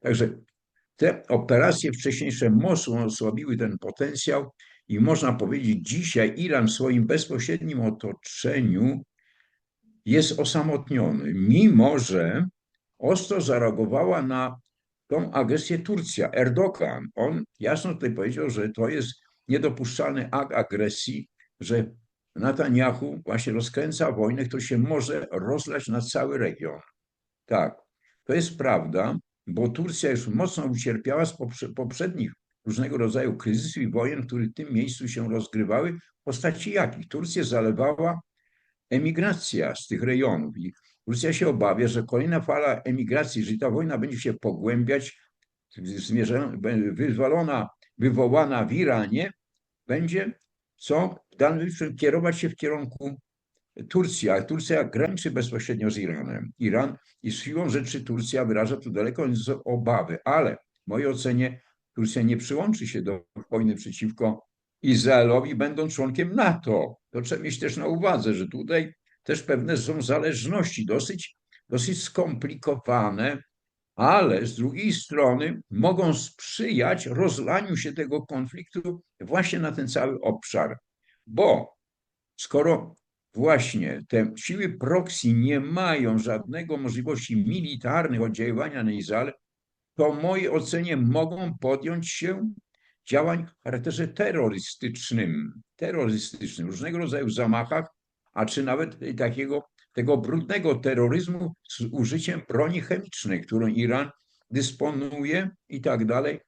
Także te operacje wcześniejsze mocno osłabiły ten potencjał i można powiedzieć, dzisiaj Iran w swoim bezpośrednim otoczeniu jest osamotniony, mimo że ostro zareagowała na tą agresję Turcja. Erdogan, on jasno tutaj powiedział, że to jest niedopuszczalny akt agresji, że Netanyahu właśnie rozkręca wojnę, która się może rozlać na cały region. Tak, to jest prawda, bo Turcja już mocno ucierpiała z poprze- poprzednich różnego rodzaju kryzysów i wojen, które w tym miejscu się rozgrywały. W postaci jakich? Turcję zalewała emigracja z tych rejonów i Turcja się obawia, że kolejna fala emigracji, jeżeli ta wojna będzie się pogłębiać, wyzwolona, wywołana w Iranie, będzie co w danym kierować się w kierunku Turcji, a Turcja graniczy bezpośrednio z Iranem. Iran i siłą rzeczy Turcja wyraża tu daleko obawy, ale w mojej ocenie Turcja nie przyłączy się do wojny przeciwko Izraelowi, będąc członkiem NATO. To trzeba mieć też na uwadze, że tutaj też pewne są zależności dosyć, dosyć skomplikowane, ale z drugiej strony mogą sprzyjać rozlaniu się tego konfliktu właśnie na ten cały obszar. Bo skoro właśnie te siły proxy nie mają żadnego możliwości militarnych oddziaływania na Izrael, to w mojej ocenie mogą podjąć się działań w charakterze terrorystycznym, terrorystycznym, różnego rodzaju zamachach, a czy nawet takiego tego brudnego terroryzmu z użyciem broni chemicznej, którą Iran dysponuje i tak dalej.